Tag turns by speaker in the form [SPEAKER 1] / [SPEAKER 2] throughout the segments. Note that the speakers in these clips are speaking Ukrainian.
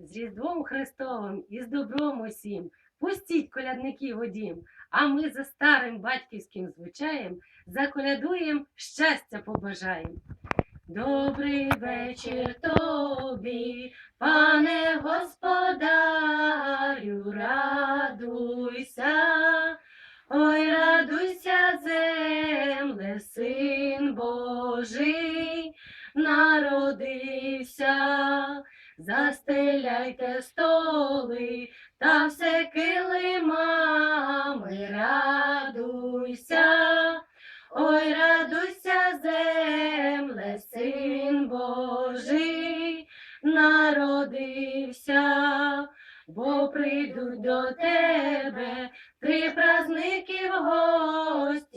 [SPEAKER 1] З Різдвом Христовим і з добром усім. Пустіть колядників у дім, а ми за старим батьківським звичаєм заколядуєм, щастя побажаєм. Добрий вечір тобі, пане господарю, радуйся, ой, радуйся, земле, син Божий народився, застеляйте столи та все килимами, радуйся, ой, радуйся, земле, син Божий народився, бо прийдуть до тебе три праздники гості,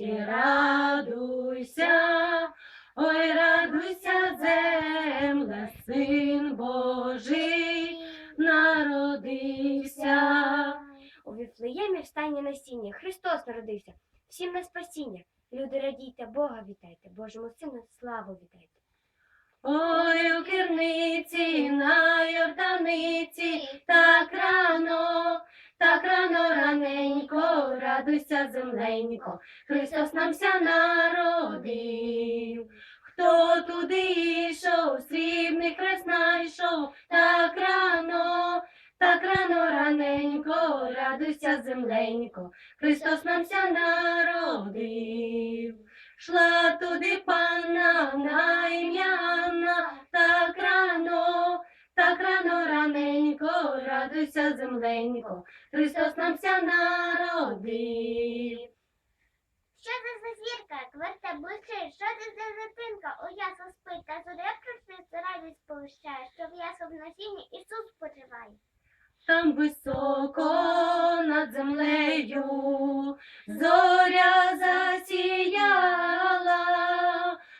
[SPEAKER 2] Віфлеємі встання насіння, Христос народився, всім на спасіння. Люди радійте, Бога вітайте, Божому Сину славу вітайте.
[SPEAKER 1] Ой, у керниці на Йорданиці, так рано, так рано раненько, радуйся, земленько, Христос нам ся народив. Хто туди йшов, срібний хрест знайшов, так радуйся, земленько, Христос нам ся народив. Шла туди панна на ім'я Анна, так рано, так рано раненько, радуйся, земленько, Христос нам ся народив.
[SPEAKER 3] Що це за зірка, кверта блищить, що це за дитинка, у ясла спить, та зоря просвіт радість сповіщає, що в яслах насінні Ісус спочиває.
[SPEAKER 1] Там високо над землею зоря засіяла,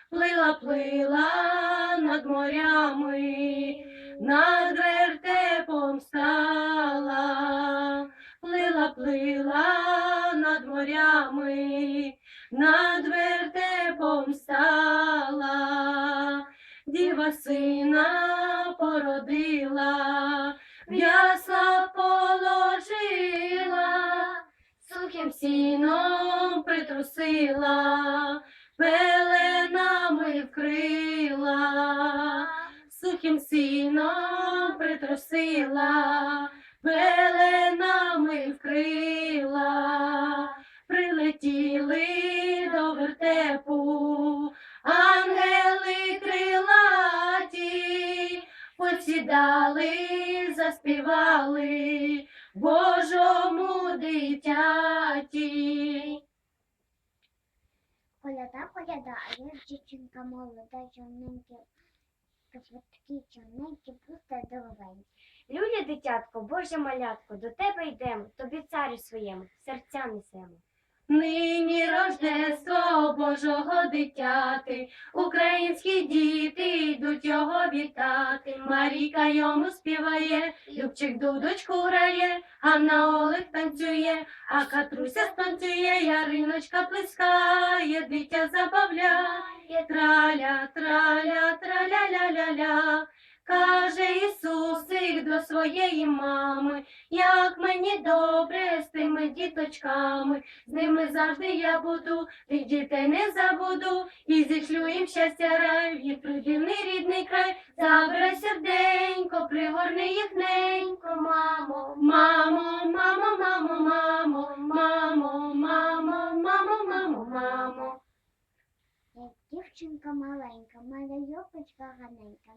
[SPEAKER 1] плила, плила над морями, над вертепом стала, плила, плила над морями, над вертепом стала, діва сина породила в сіном притрусила, пеленами вкрила, сухим сіном притрусила, пеленами вкрила, прилетіли до вертепу, ангели крилаті, посідали, заспівали Божому
[SPEAKER 3] Коляда, коляда, а я дівчинка молода, чорненькі, такі чорненькі, просто дорогенькі.
[SPEAKER 2] Люля, дитятко, Боже малятко, до тебе йдемо, тобі царю своєму, серця несемо.
[SPEAKER 1] Нині Рождество Божого дитяти, українські діти йдуть його вітати. Марійка йому співає, Любчик дудочку грає, Ганна Олег танцює, а Катруся станцює, Яриночка плескає, дитя забавляє, траля, траля, траля-ля-ля-ля. Каже Ісусик до своєї мами, як мені добре з тими діточками, з ними завжди я буду, тих дітей не забуду, і зішлю їм щастя рай, в їх придивний рідний край, забирай серденько, пригорни їх ненько, мамо, мамо, мамо, мамо, мамо, мамо, мамо, мамо, мамо, мамо.
[SPEAKER 3] Дівчинка маленька, мене юбочка гарненька,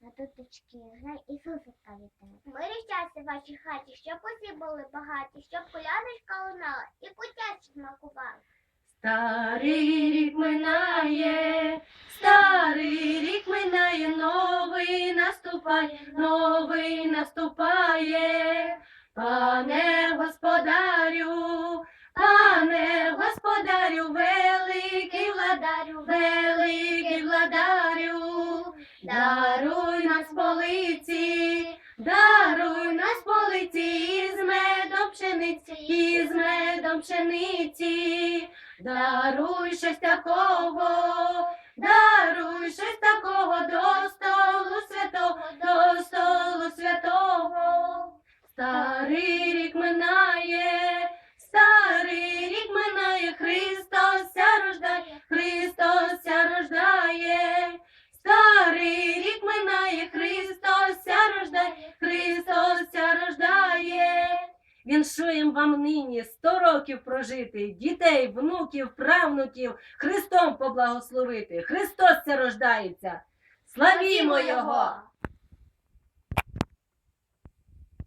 [SPEAKER 3] на, туточки грай Ісусика вітає. Мирі щастя в вашій хаті, щоб усі були багаті, щоб колядочка лунала і кутячі смакували.
[SPEAKER 1] Старий рік минає, старий рік минає, новий наступає, новий наступає. Пане господарю, пане господарю, великий владарю, великий владарю, даруй полиці, даруй нас полиці із медом пшениці, із медом пшениці. Даруй щось такого, даруй щось такого до столу святого, до столу святого. Старий Віншуєм вам нині сто років прожити, дітей, внуків, правнуків, Христом поблагословити. Христос це рождається. Славімо Його!